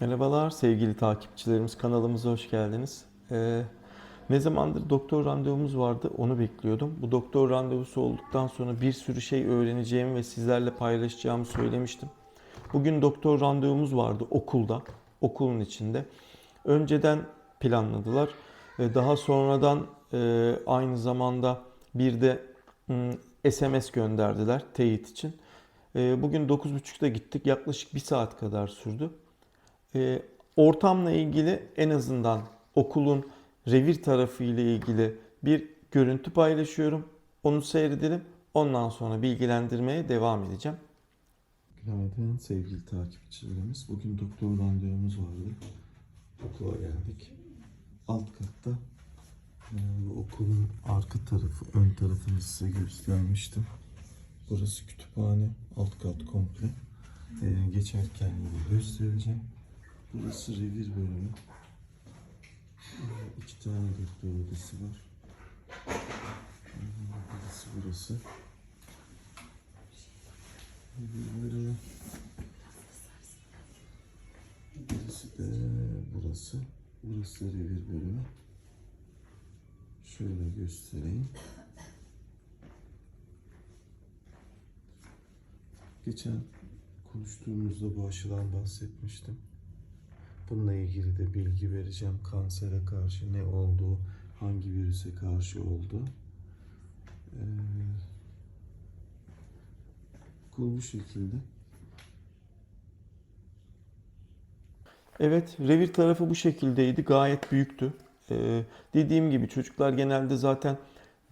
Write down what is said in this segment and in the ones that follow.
Merhabalar sevgili takipçilerimiz kanalımıza hoş geldiniz. Ee, ne zamandır doktor randevumuz vardı onu bekliyordum. Bu doktor randevusu olduktan sonra bir sürü şey öğreneceğimi ve sizlerle paylaşacağımı söylemiştim. Bugün doktor randevumuz vardı okulda, okulun içinde. Önceden planladılar. Ee, Daha sonradan e, aynı zamanda bir de SMS gönderdiler teyit için. Ee, Bugün 9.30'da gittik. Yaklaşık bir saat kadar sürdü. Ee, ortamla ilgili en azından okulun revir tarafı ile ilgili bir görüntü paylaşıyorum. Onu seyredelim. Ondan sonra bilgilendirmeye devam edeceğim. Günaydın sevgili takipçilerimiz. Bugün doktor randevumuz vardı. Okula geldik. Alt katta e, bu okulun arka tarafı, ön tarafını size göstermiştim. Burası kütüphane, alt kat komple. E, geçerken yine göstereceğim. Burası revir bölümü. İki tane doktor odası var. Burası burası. Revir bölümü. Burası da burası. Burası da revir bölümü. Şöyle göstereyim. Geçen konuştuğumuzda bu aşıdan bahsetmiştim. Bununla ilgili de bilgi vereceğim. Kansere karşı ne olduğu, hangi virüse karşı olduğu. Ee, okul bu şekilde. Evet, revir tarafı bu şekildeydi. Gayet büyüktü. Ee, dediğim gibi çocuklar genelde zaten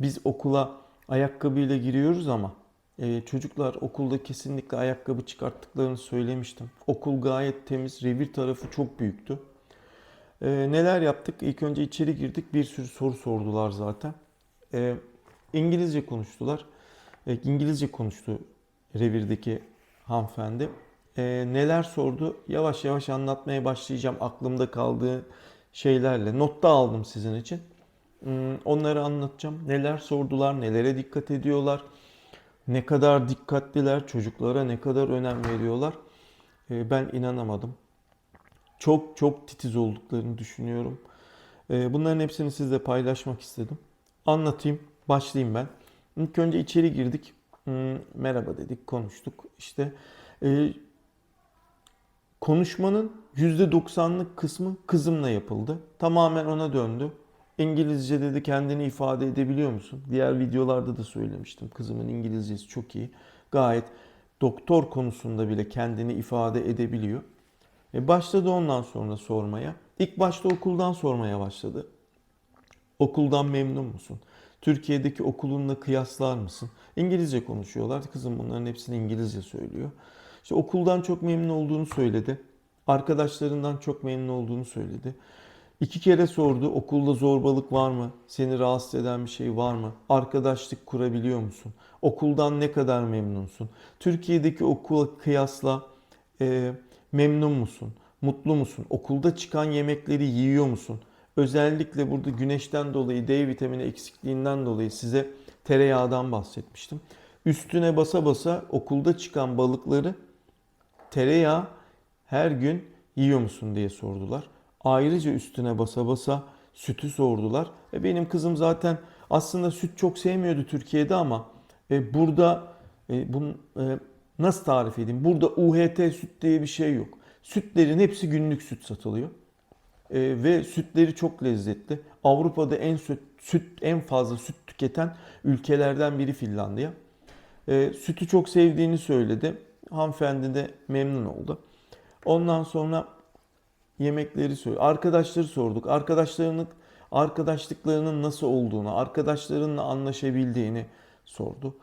biz okula ayakkabıyla giriyoruz ama e, çocuklar okulda kesinlikle ayakkabı çıkarttıklarını söylemiştim. Okul gayet temiz, revir tarafı çok büyüktü. Ee, neler yaptık? İlk önce içeri girdik, bir sürü soru sordular zaten. Ee, İngilizce konuştular. Ee, İngilizce konuştu revirdeki hanımefendi. Ee, neler sordu? Yavaş yavaş anlatmaya başlayacağım aklımda kaldığı şeylerle. Notta aldım sizin için. Hmm, Onları anlatacağım. Neler sordular, nelere dikkat ediyorlar, ne kadar dikkatliler, çocuklara ne kadar önem veriyorlar. Ee, Ben inanamadım. Çok çok titiz olduklarını düşünüyorum. Ee, Bunların hepsini sizle paylaşmak istedim. Anlatayım, başlayayım ben. İlk önce içeri girdik. Hmm, Merhaba dedik, konuştuk. İşte e, konuşmanın %90'lık kısmı kızımla yapıldı. Tamamen ona döndü. İngilizce dedi kendini ifade edebiliyor musun? Diğer videolarda da söylemiştim. Kızımın İngilizcesi çok iyi. Gayet doktor konusunda bile kendini ifade edebiliyor. E başladı ondan sonra sormaya. İlk başta okuldan sormaya başladı. Okuldan memnun musun? Türkiye'deki okulunla kıyaslar mısın? İngilizce konuşuyorlar. Kızım bunların hepsini İngilizce söylüyor. İşte okuldan çok memnun olduğunu söyledi. Arkadaşlarından çok memnun olduğunu söyledi. İki kere sordu okulda zorbalık var mı? Seni rahatsız eden bir şey var mı? Arkadaşlık kurabiliyor musun? Okuldan ne kadar memnunsun? Türkiye'deki okula kıyasla e, memnun musun? Mutlu musun? Okulda çıkan yemekleri yiyor musun? Özellikle burada güneşten dolayı D vitamini eksikliğinden dolayı size tereyağdan bahsetmiştim. Üstüne basa basa okulda çıkan balıkları tereyağı her gün yiyor musun diye sordular. Ayrıca üstüne basa basa sütü sordular. E benim kızım zaten aslında süt çok sevmiyordu Türkiye'de ama e, burada e, bunun, e, nasıl tarif edeyim? Burada UHT süt diye bir şey yok. Sütlerin hepsi günlük süt satılıyor. E, ve sütleri çok lezzetli. Avrupa'da en süt, süt en fazla süt tüketen ülkelerden biri Finlandiya. E, sütü çok sevdiğini söyledi. Hanımefendi de memnun oldu. Ondan sonra yemekleri söyledi. Arkadaşları sorduk. Arkadaşlarının arkadaşlıklarının nasıl olduğunu, arkadaşlarınla anlaşabildiğini sordu.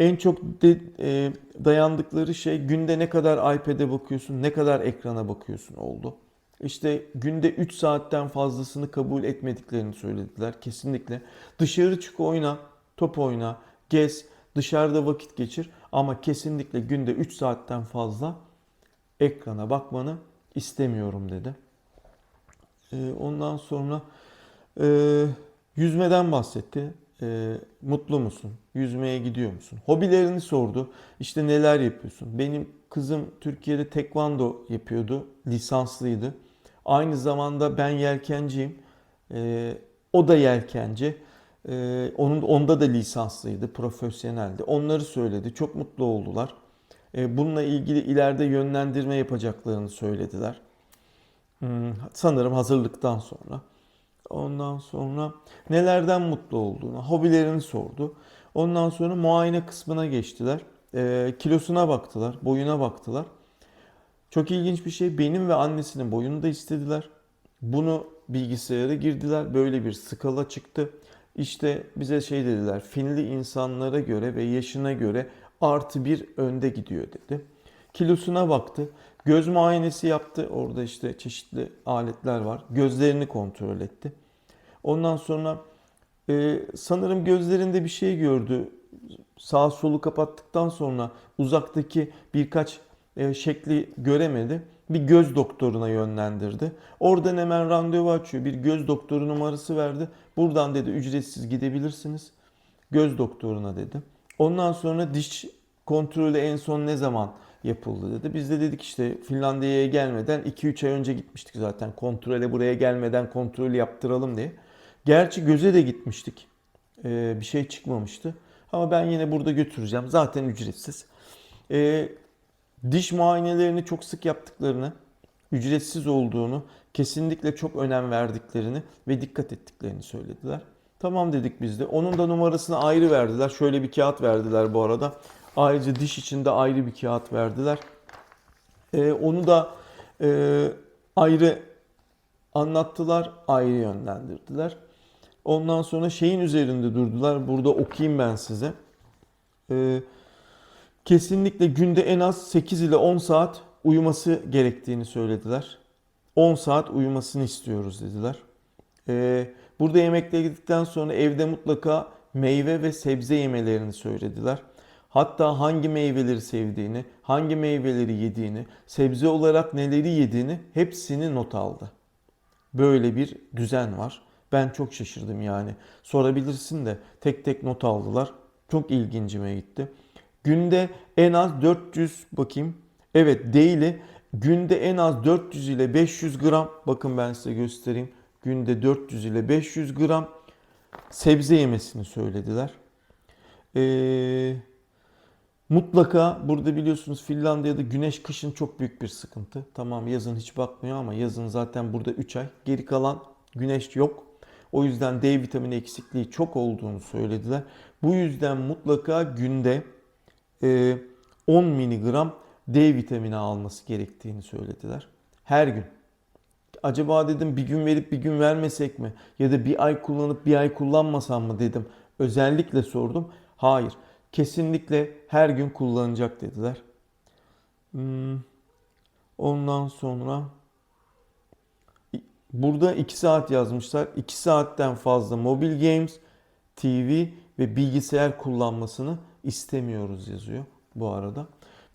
En çok de- e, dayandıkları şey günde ne kadar iPad'e bakıyorsun, ne kadar ekrana bakıyorsun oldu. İşte günde 3 saatten fazlasını kabul etmediklerini söylediler kesinlikle. Dışarı çık oyna, top oyna, gez, dışarıda vakit geçir ama kesinlikle günde 3 saatten fazla ekrana bakmanı istemiyorum dedi. Ee, ondan sonra e, yüzmeden bahsetti. E, mutlu musun? Yüzmeye gidiyor musun? Hobilerini sordu. İşte neler yapıyorsun? Benim Kızım Türkiye'de tekvando yapıyordu. Lisanslıydı. Aynı zamanda ben yelkenciyim. Ee, o da yelkenci. Ee, onun onda da lisanslıydı, profesyoneldi. Onları söyledi. Çok mutlu oldular. Ee, bununla ilgili ileride yönlendirme yapacaklarını söylediler. Hmm, sanırım hazırlıktan sonra. Ondan sonra nelerden mutlu olduğunu, hobilerini sordu. Ondan sonra muayene kısmına geçtiler. Ee, kilosuna baktılar, boyuna baktılar. Çok ilginç bir şey. Benim ve annesinin boyunu da istediler. Bunu bilgisayara girdiler. Böyle bir skala çıktı. İşte bize şey dediler. Finli insanlara göre ve yaşına göre artı bir önde gidiyor dedi. Kilosuna baktı. Göz muayenesi yaptı. Orada işte çeşitli aletler var. Gözlerini kontrol etti. Ondan sonra e, sanırım gözlerinde bir şey gördü. Sağ solu kapattıktan sonra uzaktaki birkaç e, şekli göremedi. Bir göz doktoruna yönlendirdi. Oradan hemen randevu açıyor. Bir göz doktoru numarası verdi. Buradan dedi ücretsiz gidebilirsiniz. Göz doktoruna dedi. Ondan sonra diş kontrolü en son ne zaman yapıldı dedi. Biz de dedik işte Finlandiya'ya gelmeden 2-3 ay önce gitmiştik zaten. Kontrole buraya gelmeden kontrol yaptıralım diye. Gerçi göze de gitmiştik. Ee, bir şey çıkmamıştı. Ama ben yine burada götüreceğim. Zaten ücretsiz. Ee, diş muayenelerini çok sık yaptıklarını, ücretsiz olduğunu, kesinlikle çok önem verdiklerini ve dikkat ettiklerini söylediler. Tamam dedik biz de. Onun da numarasını ayrı verdiler. Şöyle bir kağıt verdiler bu arada. Ayrıca diş için de ayrı bir kağıt verdiler. Ee, onu da e, ayrı anlattılar, ayrı yönlendirdiler. Ondan sonra şeyin üzerinde durdular. Burada okuyayım ben size. Ee, kesinlikle günde en az 8 ile 10 saat uyuması gerektiğini söylediler. 10 saat uyumasını istiyoruz dediler. Ee, burada yemekle gittikten sonra evde mutlaka meyve ve sebze yemelerini söylediler. Hatta hangi meyveleri sevdiğini, hangi meyveleri yediğini, sebze olarak neleri yediğini hepsini not aldı. Böyle bir düzen var. Ben çok şaşırdım yani. Sorabilirsin de tek tek not aldılar. Çok ilgincime gitti. Günde en az 400 bakayım. Evet değili günde en az 400 ile 500 gram bakın ben size göstereyim. Günde 400 ile 500 gram sebze yemesini söylediler. Ee, mutlaka burada biliyorsunuz Finlandiya'da güneş kışın çok büyük bir sıkıntı. Tamam yazın hiç bakmıyor ama yazın zaten burada 3 ay. Geri kalan güneş yok. O yüzden D vitamini eksikliği çok olduğunu söylediler. Bu yüzden mutlaka günde e, 10 miligram D vitamini alması gerektiğini söylediler. Her gün. Acaba dedim bir gün verip bir gün vermesek mi? Ya da bir ay kullanıp bir ay kullanmasam mı dedim. Özellikle sordum. Hayır. Kesinlikle her gün kullanacak dediler. Hmm. Ondan sonra burada 2 saat yazmışlar. 2 saatten fazla mobil games, TV ve bilgisayar kullanmasını istemiyoruz yazıyor bu arada.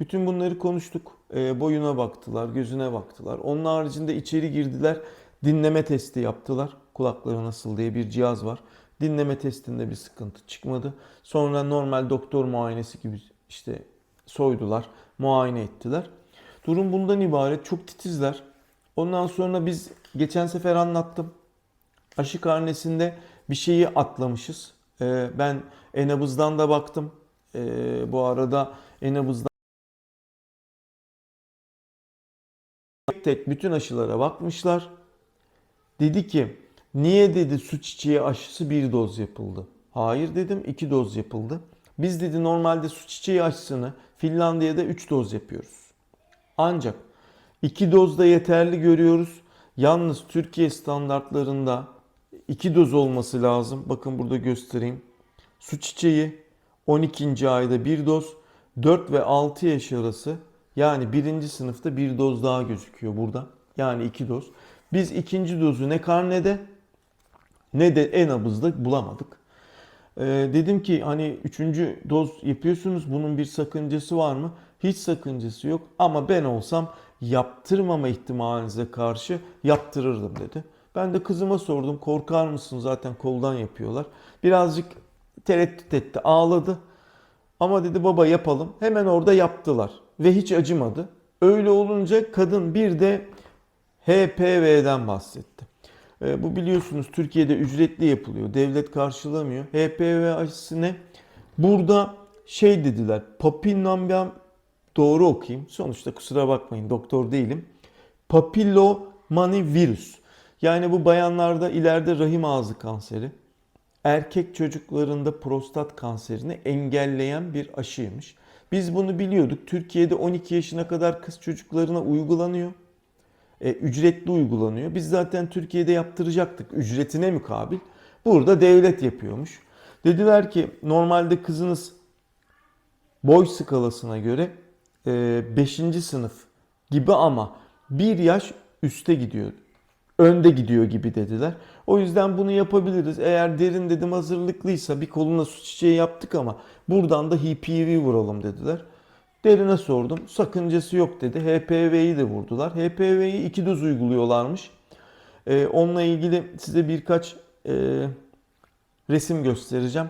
Bütün bunları konuştuk. E, boyuna baktılar, gözüne baktılar. Onun haricinde içeri girdiler. Dinleme testi yaptılar. Kulakları nasıl diye bir cihaz var. Dinleme testinde bir sıkıntı çıkmadı. Sonra normal doktor muayenesi gibi işte soydular, muayene ettiler. Durum bundan ibaret. Çok titizler. Ondan sonra biz geçen sefer anlattım. Aşı karnesinde bir şeyi atlamışız. Ee, ben Enabız'dan da baktım. Ee, bu arada Enabız'dan tek tek bütün aşılara bakmışlar. Dedi ki niye dedi su çiçeği aşısı bir doz yapıldı? Hayır dedim iki doz yapıldı. Biz dedi normalde su çiçeği aşısını Finlandiya'da 3 doz yapıyoruz. Ancak 2 dozda yeterli görüyoruz. Yalnız Türkiye standartlarında 2 doz olması lazım. Bakın burada göstereyim. Su çiçeği 12. ayda 1 doz, 4 ve 6 yaş arası yani birinci sınıfta bir doz daha gözüküyor burada. Yani 2 doz. Biz ikinci dozu ne karnede ne de en abızda bulamadık. Ee, dedim ki hani üçüncü doz yapıyorsunuz bunun bir sakıncası var mı? Hiç sakıncası yok ama ben olsam yaptırmama ihtimalinize karşı yaptırırdım dedi. Ben de kızıma sordum korkar mısın zaten koldan yapıyorlar. Birazcık tereddüt etti ağladı. Ama dedi baba yapalım. Hemen orada yaptılar. Ve hiç acımadı. Öyle olunca kadın bir de HPV'den bahsetti. E, bu biliyorsunuz Türkiye'de ücretli yapılıyor. Devlet karşılamıyor. HPV aşısı ne? Burada şey dediler. Papillon ben doğru okuyayım. Sonuçta kusura bakmayın doktor değilim. Papillomani virüs. Yani bu bayanlarda ileride rahim ağzı kanseri, erkek çocuklarında prostat kanserini engelleyen bir aşıymış. Biz bunu biliyorduk. Türkiye'de 12 yaşına kadar kız çocuklarına uygulanıyor. E, ücretli uygulanıyor. Biz zaten Türkiye'de yaptıracaktık ücretine mukabil. Burada devlet yapıyormuş. Dediler ki normalde kızınız boy skalasına göre 5. sınıf gibi ama bir yaş üste gidiyor. Önde gidiyor gibi dediler. O yüzden bunu yapabiliriz. Eğer derin dedim hazırlıklıysa bir koluna su çiçeği yaptık ama buradan da HPV vuralım dediler. Derine sordum. Sakıncası yok dedi. HPV'yi de vurdular. HPV'yi iki doz uyguluyorlarmış. Ee, onunla ilgili size birkaç e, resim göstereceğim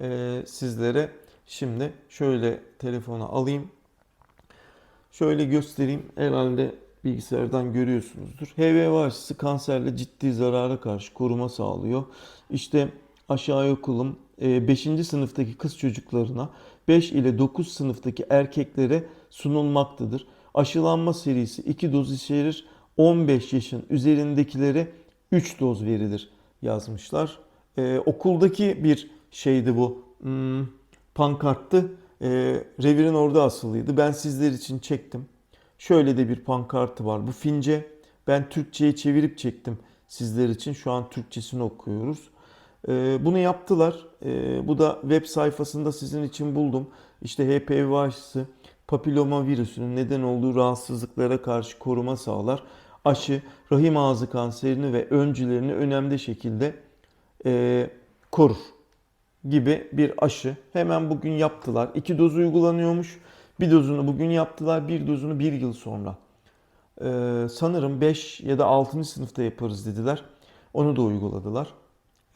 e, sizlere. Şimdi şöyle telefonu alayım. Şöyle göstereyim. Herhalde bilgisayardan görüyorsunuzdur. HPV aşısı kanserle ciddi zarara karşı koruma sağlıyor. İşte aşağı okulum 5. sınıftaki kız çocuklarına 5 ile 9 sınıftaki erkeklere sunulmaktadır. Aşılanma serisi 2 doz içerir. 15 yaşın üzerindekilere 3 doz verilir yazmışlar. Ee, okuldaki bir şeydi bu. Hmm, pankarttı. Ee, revirin orada asılıydı. Ben sizler için çektim. Şöyle de bir pankartı var. Bu Fince. Ben Türkçe'ye çevirip çektim sizler için. Şu an Türkçesini okuyoruz. Ee, bunu yaptılar. Ee, bu da web sayfasında sizin için buldum. İşte HPV aşısı papiloma virüsünün neden olduğu rahatsızlıklara karşı koruma sağlar. Aşı rahim ağzı kanserini ve öncülerini önemli şekilde e, korur gibi bir aşı. Hemen bugün yaptılar. İki doz uygulanıyormuş. Bir dozunu bugün yaptılar. Bir dozunu bir yıl sonra. Ee, sanırım 5 ya da 6. sınıfta yaparız dediler. Onu da uyguladılar.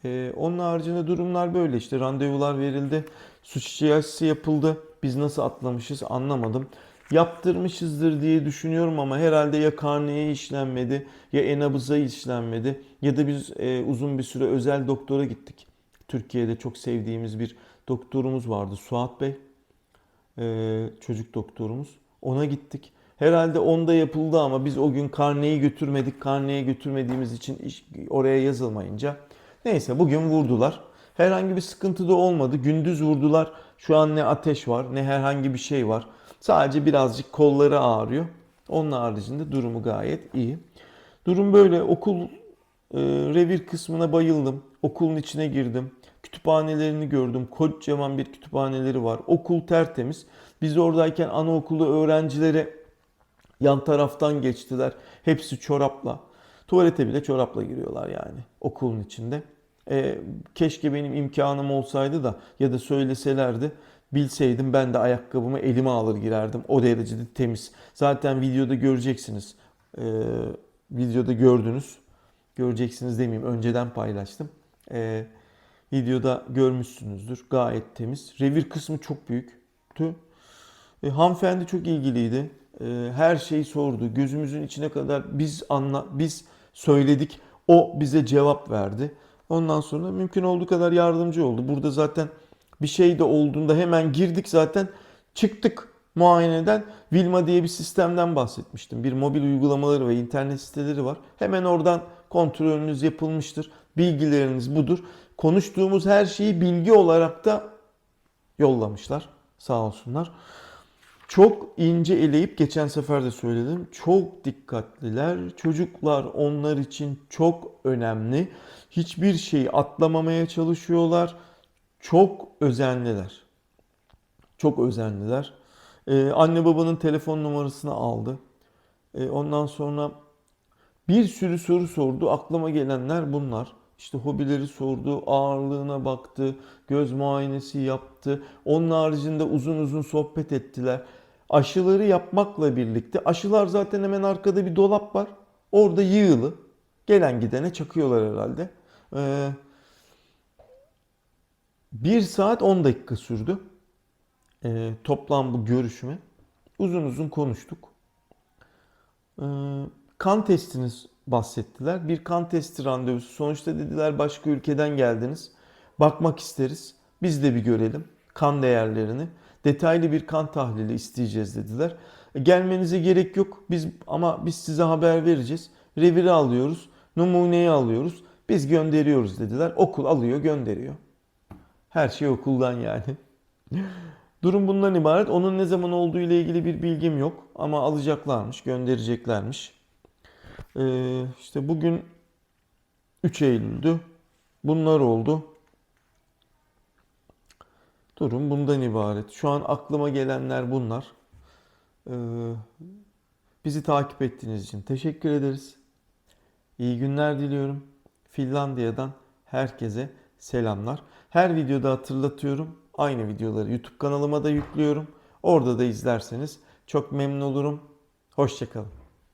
Ee, onun haricinde durumlar böyle işte randevular verildi. Su çiçeği aşısı yapıldı. Biz nasıl atlamışız anlamadım. Yaptırmışızdır diye düşünüyorum ama herhalde ya karneye işlenmedi ya enabıza işlenmedi ya da biz e, uzun bir süre özel doktora gittik. Türkiye'de çok sevdiğimiz bir doktorumuz vardı Suat Bey. Ee, çocuk doktorumuz. Ona gittik. Herhalde onda yapıldı ama biz o gün karneyi götürmedik. Karneye götürmediğimiz için iş, oraya yazılmayınca. Neyse bugün vurdular. Herhangi bir sıkıntı da olmadı. Gündüz vurdular. Şu an ne ateş var ne herhangi bir şey var. Sadece birazcık kolları ağrıyor. Onun haricinde durumu gayet iyi. Durum böyle. Okul e, revir kısmına bayıldım. Okulun içine girdim. Kütüphanelerini gördüm. Kocaman bir kütüphaneleri var. Okul tertemiz. Biz oradayken anaokulu öğrencilere yan taraftan geçtiler. Hepsi çorapla. Tuvalete bile çorapla giriyorlar yani okulun içinde. E, keşke benim imkanım olsaydı da ya da söyleselerdi bilseydim ben de ayakkabımı elime alır girerdim. O derecede temiz. Zaten videoda göreceksiniz. E, videoda gördünüz. Göreceksiniz demeyeyim. Önceden paylaştım. E, videoda görmüşsünüzdür. Gayet temiz. Revir kısmı çok büyüktü. E, hanımefendi çok ilgiliydi. E, her şeyi sordu. Gözümüzün içine kadar biz anla biz söyledik. O bize cevap verdi. Ondan sonra mümkün olduğu kadar yardımcı oldu. Burada zaten bir şey de olduğunda hemen girdik zaten. Çıktık muayeneden. Vilma diye bir sistemden bahsetmiştim. Bir mobil uygulamaları ve internet siteleri var. Hemen oradan kontrolünüz yapılmıştır. Bilgileriniz budur. Konuştuğumuz her şeyi bilgi olarak da yollamışlar. Sağ olsunlar. Çok ince eleyip geçen sefer de söyledim. Çok dikkatliler. Çocuklar onlar için çok önemli. Hiçbir şeyi atlamamaya çalışıyorlar. Çok özenliler. Çok özenliler. Ee, anne babanın telefon numarasını aldı. Ee, ondan sonra bir sürü soru sordu. Aklıma gelenler bunlar. İşte hobileri sordu, ağırlığına baktı, göz muayenesi yaptı. Onun haricinde uzun uzun sohbet ettiler. Aşıları yapmakla birlikte, aşılar zaten hemen arkada bir dolap var. Orada yığılı. Gelen gidene çakıyorlar herhalde. Ee, 1 saat 10 dakika sürdü. Ee, toplam bu görüşme. uzun uzun konuştuk. Ee, kan testiniz bahsettiler. Bir kan testi randevusu. Sonuçta dediler başka ülkeden geldiniz. Bakmak isteriz. Biz de bir görelim kan değerlerini. Detaylı bir kan tahlili isteyeceğiz dediler. E, Gelmenize gerek yok. Biz ama biz size haber vereceğiz. Reviri alıyoruz. Numuneyi alıyoruz. Biz gönderiyoruz dediler. Okul alıyor, gönderiyor. Her şey okuldan yani. Durum bundan ibaret. Onun ne zaman olduğu ile ilgili bir bilgim yok. Ama alacaklarmış, göndereceklermiş. Ee, işte bugün 3 Eylül'dü. Bunlar oldu. Durum bundan ibaret. Şu an aklıma gelenler bunlar. Ee, bizi takip ettiğiniz için teşekkür ederiz. İyi günler diliyorum. Finlandiya'dan herkese selamlar. Her videoda hatırlatıyorum. Aynı videoları YouTube kanalıma da yüklüyorum. Orada da izlerseniz çok memnun olurum. Hoşçakalın.